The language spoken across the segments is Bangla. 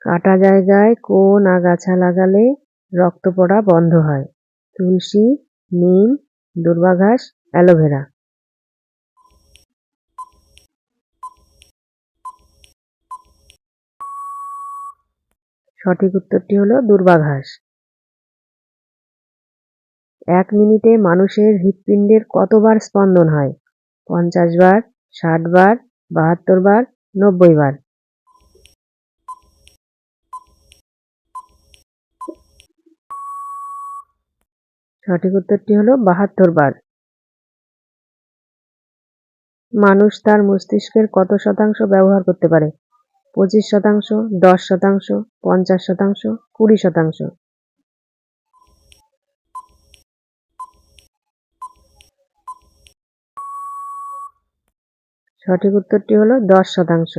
কাটা জায়গায় কোন আগাছা লাগালে রক্ত পড়া বন্ধ হয়? তুলসী, নিম, দুর্বাঘাস, অ্যালোভেরা। সঠিক উত্তরটি হলো দুর্বাঘাস। এক মিনিটে মানুষের হৃৎপিণ্ডের কতবার স্পন্দন হয়? পঞ্চাশ বার, ষাট বার, বাহাত্তর বার, নব্বই বার। সঠিক উত্তরটি হলো বাহাত্তর বার। মানুষ তার মস্তিষ্কের কত শতাংশ ব্যবহার করতে পারে? পঁচিশ শতাংশ, দশ শতাংশ, পঞ্চাশ শতাংশ, কুড়ি শতাংশ। সঠিক উত্তরটি হলো দশ শতাংশ।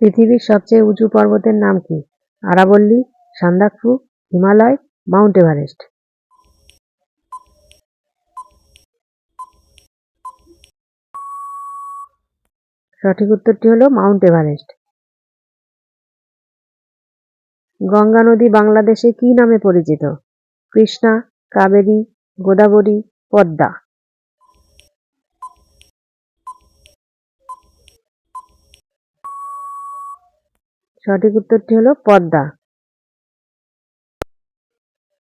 পৃথিবীর সবচেয়ে উঁচু পর্বতের নাম কি? আরাবল্লী, সান্দাকফু, হিমালয় মাউন্ট এভারেস্ট। সঠিক উত্তরটি হলো মাউন্ট এভারেস্ট। গঙ্গা নদী বাংলাদেশে কি নামে পরিচিত? কৃষ্ণা, কাবেরী, গোদাবরী, পদ্মা। সঠিক উত্তরটি হলো পদ্মা।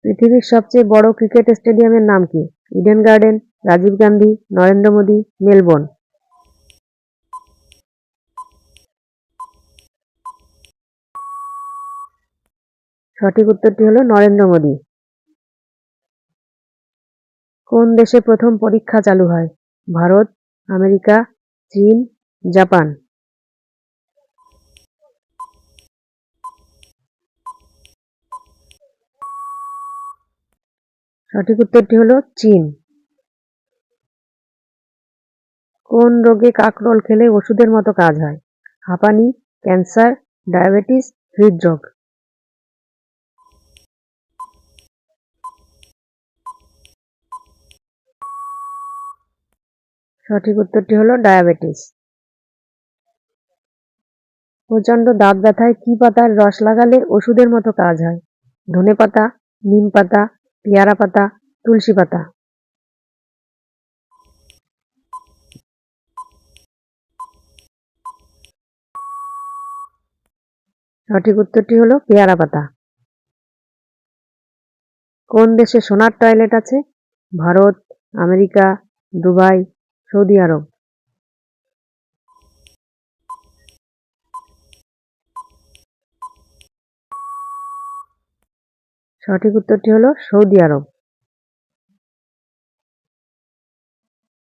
পৃথিবীর সবচেয়ে বড় ক্রিকেট স্টেডিয়ামের নাম কি? Eden Garden, Rajiv Gandhi, Narendra Modi, Melbourne. সঠিক উত্তরটি হলো নরেন্দ্র মোদী। কোন দেশে প্রথম পরীক্ষা চালু হয়? ভারত, আমেরিকা, চীন, জাপান। সঠিক উত্তরটি হলো চীন। কোন রোগে কাকরোল খেলে ওষুধের মতো কাজ হয়? হাঁপানি, ক্যান্সার, ডায়াবেটিস, হৃদরোগ। সঠিক উত্তরটি হলো ডায়াবেটিস। প্রচণ্ড দাঁত ব্যথায় কি পাতার রস লাগালে ওষুধের মতো কাজ হয়? ধনে পাতা নিম পাতা পেয়ারা পাতা, তুলসী পাতা। সঠিক উত্তরটি হলো পেয়ারা পাতা। কোন দেশে সোনার টয়লেট আছে? Bharat, America, Dubai, Saudi Arab. সঠিক উত্তরটি হলো সৌদি আরব।